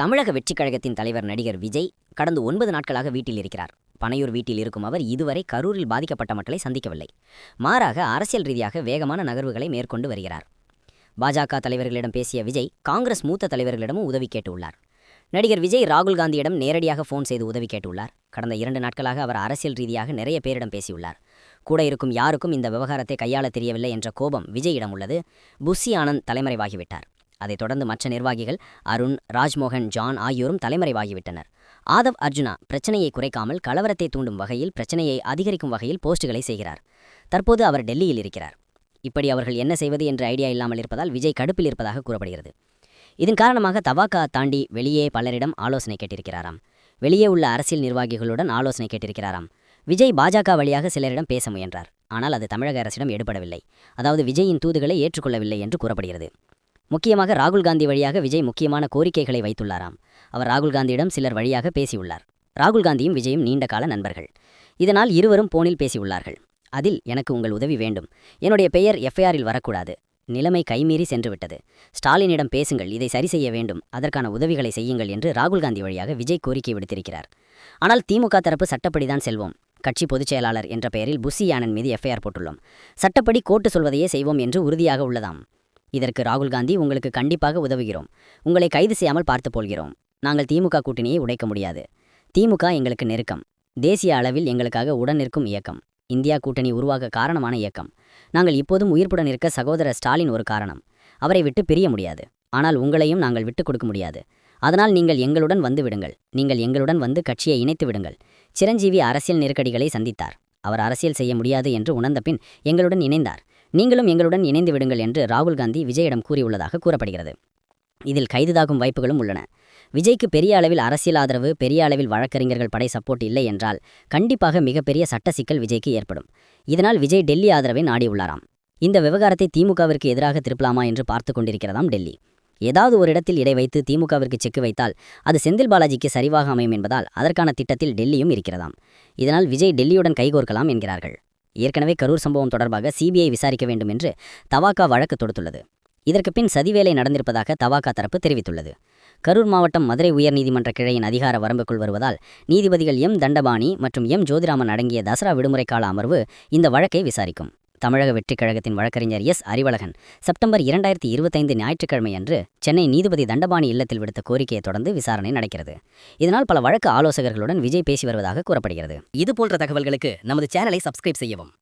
தமிழக வெற்றிக் கழகத்தின் தலைவர் நடிகர் விஜய் கடந்த ஒன்பது நாட்களாக வீட்டில் இருக்கிறார். பனையூர் வீட்டில் இருக்கும் அவர் இதுவரை கரூரில் பாதிக்கப்பட்ட மக்களை சந்திக்கவில்லை. மாறாக அரசியல் ரீதியாக வேகமான நகர்வுகளை மேற்கொண்டு வருகிறார். பாஜக தலைவர்களிடம் பேசிய விஜய் காங்கிரஸ் மூத்த தலைவர்களிடமும் உதவி கேட்டுள்ளார். நடிகர் விஜய் ராகுல் காந்தியிடம் நேரடியாக ஃபோன் செய்து உதவி கேட்டுள்ளார். கடந்த இரண்டு நாட்களாக அவர் அரசியல் ரீதியாக நிறைய பேரிடம் பேசியுள்ளார். கூட இருக்கும் யாருக்கும் இந்த விவகாரத்தை கையாள தெரியவில்லை என்ற கோபம் விஜயிடம் உள்ளது. புஷி ஆனந்த் தலைமறைவாகிவிட்டார். அதைத் தொடர்ந்து மற்ற நிர்வாகிகள் அருண் ராஜ்மோகன் ஜான் ஆகியோரும் தலைமறைவாகிவிட்டனர். ஆதவ் அர்ஜுனா பிரச்சனையை குறைக்காமல் கலவரத்தை தூண்டும் வகையில் பிரச்சனையை அதிகரிக்கும் வகையில் போஸ்டுகளை செய்கிறார். தற்போது அவர் டெல்லியில் இருக்கிறார். இப்படி அவர்கள் என்ன செய்வது என்ற ஐடியா இல்லாமல் இருப்பதால் விஜய் கடுப்பில் இருப்பதாக கூறப்படுகிறது. இதன் காரணமாக தவாக்கா தாண்டி வெளியே பலரிடம் ஆலோசனை கேட்டிருக்கிறாராம். வெளியே உள்ள அரசியல் நிர்வாகிகளுடன் ஆலோசனை கேட்டிருக்கிறாராம். விஜய் பாஜக வழியாக சிலரிடம் பேச முயன்றார். ஆனால் அது தமிழக அரசிடம் எடுபடவில்லை. அதாவது விஜயின் தூதுகளை ஏற்றுக்கொள்ளவில்லை என்று கூறப்படுகிறது. முக்கியமாக ராகுல் காந்தி வழியாக விஜய் முக்கியமான கோரிக்கைகளை வைத்துள்ளாராம். அவர் ராகுல் காந்தியிடம் சிலர் வழியாக பேசியுள்ளார். ராகுல் காந்தியும் விஜயும் நீண்ட கால நண்பர்கள். இதனால் இருவரும் போனில் பேசியுள்ளார்கள். அதில் எனக்கு உங்கள் உதவி வேண்டும். என்னுடைய பெயர் எஃப்ஐஆரில் வரக்கூடாது. நிலைமை கைமீறி சென்றுவிட்டது. ஸ்டாலினிடம் பேசுங்கள். இதை சரி செய்ய வேண்டும். அதற்கான உதவிகளை செய்யுங்கள் என்று ராகுல் காந்தி வழியாக விஜய் கோரிக்கை விடுத்திருக்கிறார். ஆனால் திமுக தரப்பு சட்டப்படிதான் செல்வோம். கட்சி பொதுச் செயலாளர் என்ற பெயரில் புசி ஆனந்த் மீது எஃப்ஐஆர் போட்டுள்ளோம். சட்டப்படி கோர்ட்டு சொல்வதையே செய்வோம் என்று உறுதியாக உள்ளதாம். இதற்கு ராகுல் காந்தி உங்களுக்கு கண்டிப்பாக உதவுகிறோம். உங்களை கைது செய்யாமல் பார்த்து போல்கிறோம் நாங்கள் திமுக கூட்டணியை உடைக்க முடியாது. திமுக எங்களுக்கு நெருக்கம். தேசிய அளவில் எங்களுக்காக உடன் நிற்கும் இயக்கம். இந்தியா கூட்டணி உருவாக காரணமான இயக்கம். நாங்கள் இப்போதும் உயிர்ப்புடன் இருக்க சகோதரர் ஸ்டாலின் ஒரு காரணம். அவரை விட்டு பிரிய முடியாது. ஆனால் உங்களையும் நாங்கள் விட்டு கொடுக்க முடியாது. அதனால் நீங்கள் எங்களுடன் வந்து விடுங்கள். நீங்கள் எங்களுடன் வந்து கட்சியை இணைத்து விடுங்கள். சிரஞ்சீவி அரசியல் நெருக்கடிகளை சந்தித்தார். அவர் அரசியல் செய்ய முடியாது என்று உணர்ந்த பின் எங்களுடன் இணைந்தார். நீங்களும் எங்களுடன் இணைந்து விடுங்கள் என்று ராகுல் காந்தி விஜயிடம் கூறியுள்ளதாக கூறப்படுகிறது. இதில் கைதுதாகும் வாய்ப்புகளும் உள்ளன. விஜய்க்கு பெரிய அளவில் அரசியல் ஆதரவு பெரிய அளவில் வழக்கறிஞர்கள் படை சப்போர்ட் இல்லை என்றால் கண்டிப்பாக மிகப்பெரிய சட்ட சிக்கல் விஜய்க்கு ஏற்படும். இதனால் விஜய் டெல்லி ஆதரவை நாடியுள்ளாராம். இந்த விவகாரத்தை திமுகவிற்கு எதிராக திருப்பலாமா என்று பார்த்து கொண்டிருக்கிறதாம் டெல்லி. ஏதாவது ஒரு இடத்தில் இடை வைத்து திமுகவிற்கு செக்கு வைத்தால் அது செந்தில் பாலாஜிக்கு சரிவாக அமையும் என்பதால் அதற்கான திட்டத்தில் டெல்லியும் இருக்கிறதாம். இதனால் விஜய் டெல்லியுடன் கைகோர்க்கலாம் என்கிறார்கள். ஏற்கனவே கரூர் சம்பவம் தொடர்பாக சிபிஐ விசாரிக்க வேண்டும் என்று தவாக்கா வழக்கு தொடுத்துள்ளது. இதற்கு பின் சதிவேலை நடந்திருப்பதாக தவாக்கா தரப்பு தெரிவித்துள்ளது. கரூர் மாவட்டம் மதுரை உயர்நீதிமன்ற கிளையின் அதிகார வரம்புக்குள் வருவதால் நீதிபதிகள் எம் தண்டபாணி மற்றும் எம் ஜோதிராமன் அடங்கிய தசரா விடுமுறை கால அமர்வு இந்த வழக்கை விசாரிக்கும். தமிழக வெற்றிக் கழகத்தின் வழக்கறிஞர் எஸ். அறிவழகன் செப்டம்பர் இரண்டாயிரத்தி இருபத்தைந்து ஞாயிற்றுக்கிழமை அன்று சென்னை நீதிபதி தண்டபாணி இல்லத்தில் விடுத்த கோரிக்கையை தொடர்ந்து விசாரணை நடக்கிறது. இதனால் பல வழக்கு ஆலோசகர்களுடன் விஜய் பேசி வருவதாக கூறப்படுகிறது. இதுபோன்ற தகவல்களுக்கு நமது சேனலை சப்ஸ்கிரைப் செய்யவும்.